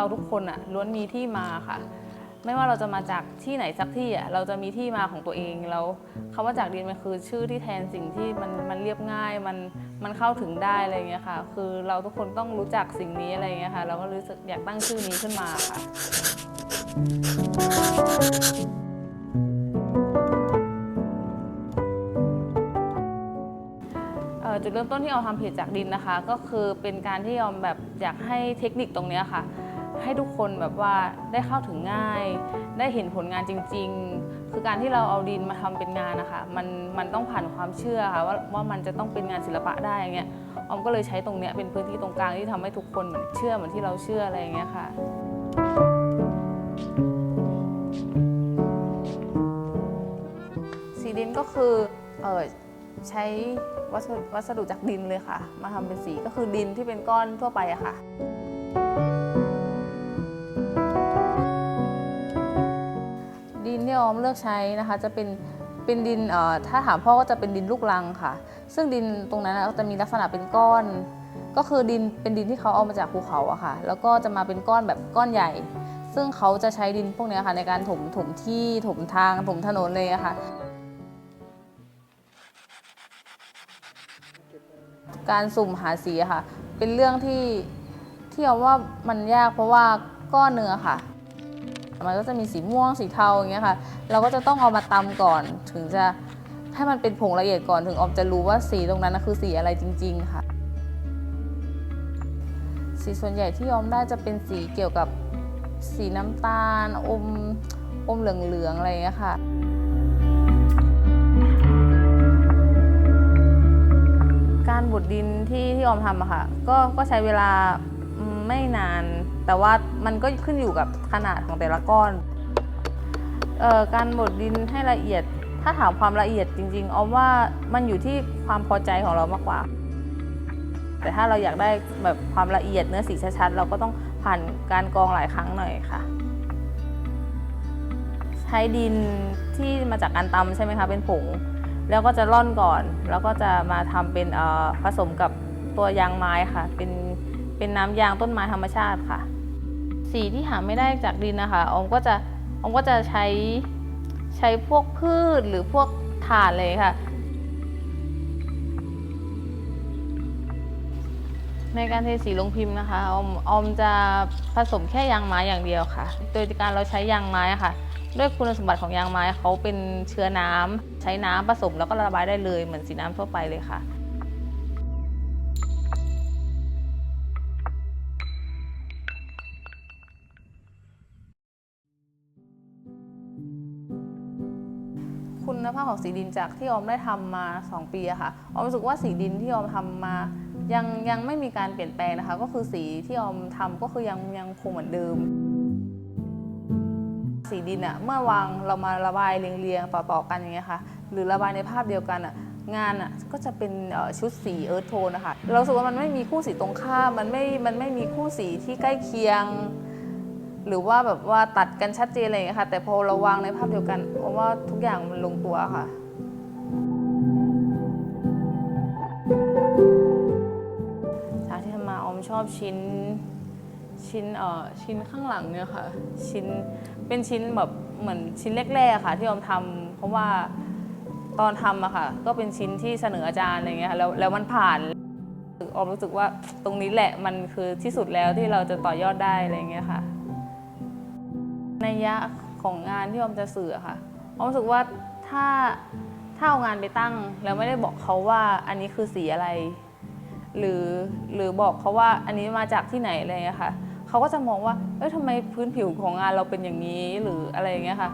เราทุกคนอะล้วนมีที่มาค่ะ ไม่ว่าเราจะมาจากที่ไหนสักที่อะเราจะมีที่มาของตัวเองแล้วคำว่าจากดินมันคือชื่อที่แทนสิ่งที่มันมันเรียบง่ายมันมันเข้าถึงได้อะไรอย่างเงี้ยค่ะ คือเราทุกคนต้องรู้จักสิ่งนี้อะไรอย่างเงี้ยค่ะ เราก็รู้สึกอยากตั้งชื่อนี้ขึ้นมาค่ะ เอ่อจุดเริ่มต้นที่ออมทำเพจจากดินนะคะ ก็คือเป็นการที่ออมแบบอยากให้เทคนิคตรงเนี้ยค่ะ ให้ทุกคนแบบว่าได้เข้าถึงง่าย ได้เห็นผลงานจริง ๆ คือการที่เราเอาดินมาทำเป็นงานนะคะมันมันต้องผ่านความเชื่อค่ะว่าว่ามันจะต้องเป็นงานศิลปะได้อย่างเงี้ยออมก็เลยใช้ตรงเนี้ยเป็นพื้นที่ตรงกลางที่ทำให้ทุกคนเหมือนเชื่อเหมือนที่เราเชื่ออะไรอย่างเงี้ยค่ะสีดินก็คือเออใช้วัสดุวัสดุจากดินเลยค่ะ มาทำเป็นสีก็คือดินที่เป็นก้อนทั่วไปอะค่ะ ดินที่ออมเลือกใช้นะคะ จะเป็นเป็นดินเอ่อถ้าถามพ่อก็จะเป็นดินลูกรังค่ะ ซึ่งดินตรงนั้นจะมีลักษณะเป็นก้อน ก็คือดินเป็นดินที่เขาเอามาจากภูเขาอะค่ะ แล้วก็จะมาเป็นก้อนแบบก้อนใหญ่ ซึ่งเขาจะใช้ดินพวกนี้ค่ะในการถมถมที่ถมทางถมถนนเลยอะค่ะการสุ่มหาสีค่ะ เป็นเรื่องที่ที่เอาว่ามันยากเพราะว่าก้อนเนื้อค่ะ มันก็จะมีสีม่วงสีเทาอย่างเงี้ยค่ะ เราก็จะต้องเอามาตำก่อนถึงจะให้มันเป็นผงละเอียดก่อนถึงออมจะรู้ว่าสีตรงนั้นนะคือสีอะไรจริง ๆ ค่ะ สีส่วนใหญ่ที่ออมได้จะเป็นสีเกี่ยวกับสีน้ำตาล อมอมเหลือง ๆ อะไรอย่างเงี้ยค่ะการบดดินที่ที่ออมทำอะค่ะก็ก็ใช้เวลา ไม่นาน แต่ว่ามันก็ขึ้นอยู่กับขนาดของแต่ละก้อนออการบดดินให้ละเอียด ถ้าถามความละเอียดจริงๆออมว่ามันอยู่ที่ความพอใจของเรามากกว่า แต่ถ้าเราอยากได้แบบความละเอียดเนื้อสีชัดๆเราก็ต้องผ่านการกรองหลายครั้งหน่อยค่ะ ใช้ดินที่มาจากการตำใช่ไหมคะเป็นผงแล้วก็จะร่อนก่อน แล้วก็จะมาทำเป็นผสมกับตัวยางไม้ค่ะ เป็น เป็นน้ำยางต้นไม้ธรรมชาติค่ะ สีที่หาไม่ได้จากดินนะคะอมก็จะอมก็จะใช้ใช้พวกพืชหรือพวกถ่านเลยค่ะ ในการเทสีลงพิมพ์นะคะอมออมจะผสมแค่ยางไม้อย่างเดียวค่ะ โดยการเราใช้ยางไม้ค่ะ ด้วยคุณสมบัติของยางไม้เขาเป็นเชื้อน้ำใช้น้ำผสมแล้วก็ระบายได้เลยเหมือนสีน้ำทั่วไปเลยค่ะ คุณภาพของสีดินจากที่ออมได้ทำมา 2 ปีอะค่ะออมรู้สึกว่าสีดินที่ออมทำมา ยังยังไม่มีการเปลี่ยนแปลงนะคะ ก็คือสีที่ออมทำก็คือยังยังคงเหมือนเดิม สีดินอะเมื่อวางเรามาระบายเรียงๆต่อๆกันอย่างเงี้ยค่ะ หรือระบายในภาพเดียวกันอะงานอะก็จะเป็นชุดสีเอิร์ธโทนนะคะ เราสึกว่ามันไม่มีคู่สีตรงข้ามมันไม่ มันไม่มีคู่สีที่ใกล้เคียง หรือว่าแบบว่าตัดกันชัดเจนอะไรอย่างเงี้ยค่ะ แต่พอเราวางในภาพเดียวกันเพราะว่าทุกอย่างมันลงตัวค่ะ จากที่ทำมาออมชอบชิ้นชิ้นเอ่อชิ้นข้างหลังเนี่ยค่ะ ชิ้นเป็นชิ้นแบบเหมือนชิ้นแรกๆค่ะ ที่ออมทำเพราะว่าตอนทำอะค่ะ ก็เป็นชิ้นที่เสนออาจารย์อะไรเงี้ยค่ะแล้วแล้วมันผ่านออมรู้สึกว่าตรงนี้แหละมันคือที่สุดแล้วที่เราจะต่อยอดได้อะไรเงี้ยค่ะ ในยะของงานที่ออมจะสื่อค่ะออมรู้สึกว่าถ้าถ้าเอางานไปตั้ง แล้วไม่ได้บอกเขาว่าอันนี้คือสีอะไร หรือหรือบอกเขาว่าอันนี้มาจากที่ไหนอะไรเงี้ยค่ะเขาก็จะมองว่าเอ้ยทำไมพื้นผิวของงานเราเป็นอย่างนี้หรืออะไรอย่างเงี้ยค่ะ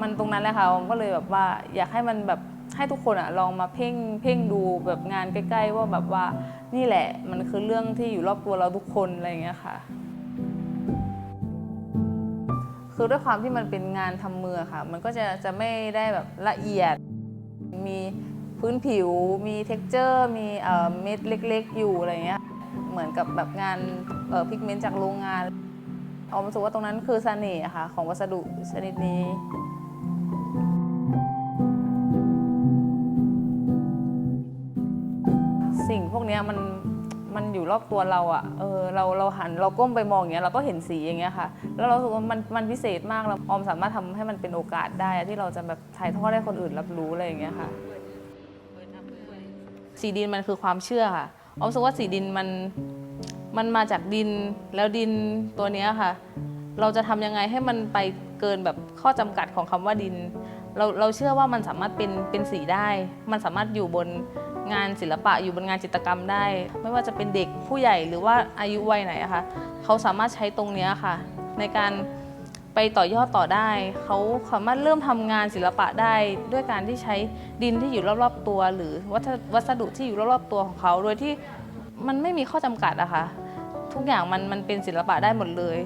มันตรงนั้นแหละค่ะออมก็เลยแบบว่าอยากให้มันแบบให้ทุกคนอะลองมาเพ่งเพ่งดูแบบงานใกล้ ๆ ว่าแบบว่านี่แหละมันคือเรื่องที่อยู่รอบตัวเราทุกคนอะไรอย่างเงี้ยค่ะ คือด้วยความที่มันเป็นงานทำมือค่ะ มันก็จะจะไม่ได้แบบละเอียด มีพื้นผิว มีเท็กเจอร์ มีเม็ดเล็ก ๆ อยู่อะไรเงี้ย เหมือนกับแบบงานพิกเมนต์จากโรงงานออมรู้สึกว่าตรงนั้นคือเสน่ห์ค่ะของวัสดุชนิดนี้สิ่งพวกนี้มัน มันอยู่รอบตัวเราอะ่ะ เออเราเราหันเราก้มไปมองอย่างเงี้ยเราก็เห็นสีอย่างเงี้ยค่ะ แล้วเราสึกว่ามันมันพิเศษมากแล้วออมสามารถทำให้มันเป็นโอกาสได้ที่เราจะแบบถ่ายทอดให้คนอื่นรับรู้อะไรอย่างเงี้ยค่ะ สีดินมันคือความเชื่อค่ะออมรู้สึกว่าสีดินมันมันมาจากดินแล้วดินตัวเนี้ยค่ะ เราจะทำยังไงให้มันไป เกินแบบข้อจำกัดของคำว่าดิน เราเราเชื่อว่ามันสามารถเป็นเป็นสีได้ มันสามารถอยู่บนงานศิลปะอยู่บนงานจิตรกรรมได้ ไม่ว่าจะเป็นเด็กผู้ใหญ่หรือว่าอายุวัยไหนอะคะเขาสามารถใช้ตรงนี้ค่ะ ในการไปต่อยอดต่อได้ เขาสามารถเริ่มทำงานศิลปะได้ ด้วยการที่ใช้ดินที่อยู่รอบๆตัว หรือวัสดุที่อยู่รอบๆตัวของเขาโดยที่มันไม่มีข้อจำกัดอะค่ะทุกอย่างมันมันเป็นศิลปะได้หมดเลย